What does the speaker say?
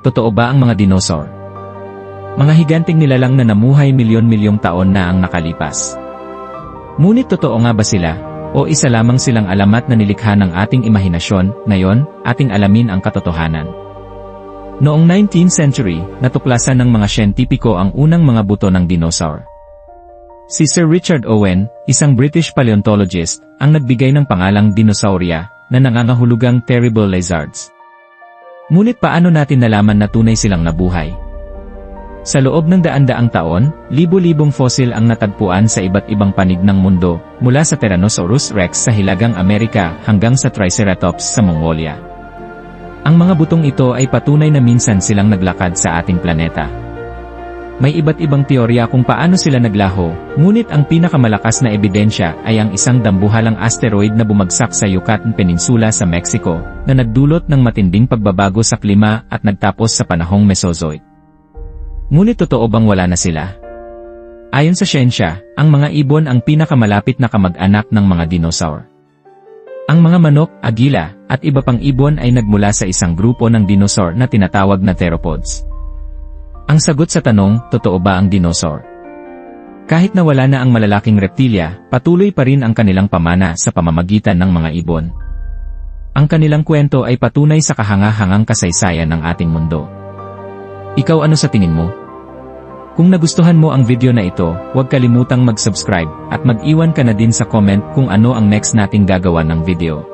totoo ba ang mga dinosaur? Mga higanting nilalang na namuhay milyon-milyong taon na ang nakalipas. Ngunit totoo nga ba sila? O isa lamang silang alamat na nilikha ng ating imahinasyon, ngayon, ating alamin ang katotohanan. Noong 19th century, natuklasan ng mga siyentipiko ang unang mga buto ng dinosaur. Si Sir Richard Owen, isang British paleontologist, ang nagbigay ng pangalang dinosauria, na nangangahulugang terrible lizards. Ngunit paano natin nalaman na tunay silang nabuhay? Sa loob ng daan-daang taon, libo-libong fossil ang natagpuan sa iba't ibang panig ng mundo, mula sa Tyrannosaurus rex sa Hilagang Amerika hanggang sa Triceratops sa Mongolia. Ang mga butong ito ay patunay na minsan silang naglakad sa ating planeta. May iba't ibang teorya kung paano sila naglaho, ngunit ang pinakamalakas na ebidensya ay ang isang dambuhalang asteroid na bumagsak sa Yucatan Peninsula sa Mexico, na nagdulot ng matinding pagbabago sa klima at nagtapos sa panahong Mesozoic. Ngunit totoo bang wala na sila? Ayon sa siyensya, ang mga ibon ang pinakamalapit na kamag-anak ng mga dinosaur. Ang mga manok, agila, at iba pang ibon ay nagmula sa isang grupo ng dinosaur na tinatawag na theropods. Ang sagot sa tanong, totoo ba ang dinosaur? Kahit na wala na ang malalaking reptilya, patuloy pa rin ang kanilang pamana sa pamamagitan ng mga ibon. Ang kanilang kwento ay patunay sa kahanga-hangang kasaysayan ng ating mundo. Ikaw ano sa tingin mo? Kung nagustuhan mo ang video na ito, huwag kalimutang mag-subscribe at mag-iwan ka na din sa comment kung ano ang next nating gagawa ng video.